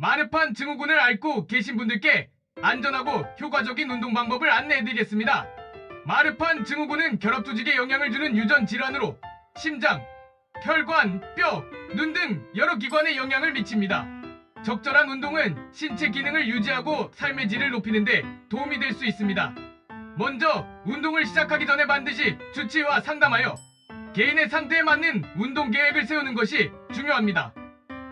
마르판 증후군을 앓고 계신 분들께 안전하고 효과적인 운동 방법을 안내해드리겠습니다. 마르판 증후군은 결합 조직에 영향을 주는 유전 질환으로 심장, 혈관, 뼈, 눈 등 여러 기관에 영향을 미칩니다. 적절한 운동은 신체 기능을 유지하고 삶의 질을 높이는 데 도움이 될 수 있습니다. 먼저 운동을 시작하기 전에 반드시 주치의와 상담하여 개인의 상태에 맞는 운동 계획을 세우는 것이 중요합니다.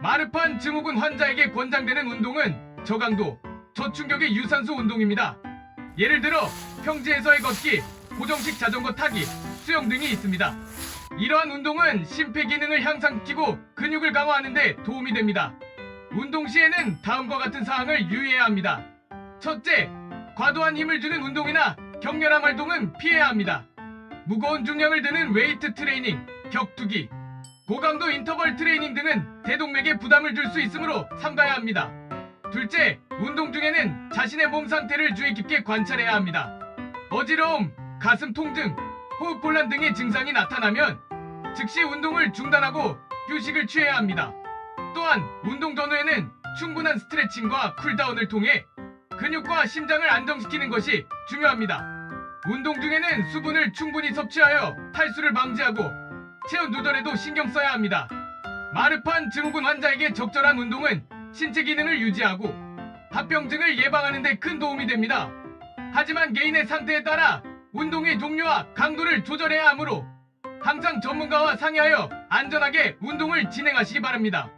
마르판 증후군 환자에게 권장되는 운동은 저강도, 저충격의 유산소 운동입니다. 예를 들어 평지에서의 걷기, 고정식 자전거 타기, 수영 등이 있습니다. 이러한 운동은 심폐 기능을 향상시키고 근육을 강화하는 데 도움이 됩니다. 운동 시에는 다음과 같은 사항을 유의해야 합니다. 첫째, 과도한 힘을 주는 운동이나 격렬한 활동은 피해야 합니다. 무거운 중량을 드는 웨이트 트레이닝, 격투기, 고강도 인터벌 트레이닝 등은 대동맥에 부담을 줄 수 있으므로 삼가야 합니다. 둘째, 운동 중에는 자신의 몸 상태를 주의 깊게 관찰해야 합니다. 어지러움, 가슴 통증, 호흡 곤란 등의 증상이 나타나면 즉시 운동을 중단하고 휴식을 취해야 합니다. 또한 운동 전후에는 충분한 스트레칭과 쿨다운을 통해 근육과 심장을 안정시키는 것이 중요합니다. 운동 중에는 수분을 충분히 섭취하여 탈수를 방지하고 체온 누설에도 신경 써야 합니다. 마르판 증후군 환자에게 적절한 운동은 신체 기능을 유지하고 합병증을 예방하는 데 큰 도움이 됩니다. 하지만 개인의 상태에 따라 운동의 종류와 강도를 조절해야 하므로 항상 전문가와 상의하여 안전하게 운동을 진행하시기 바랍니다.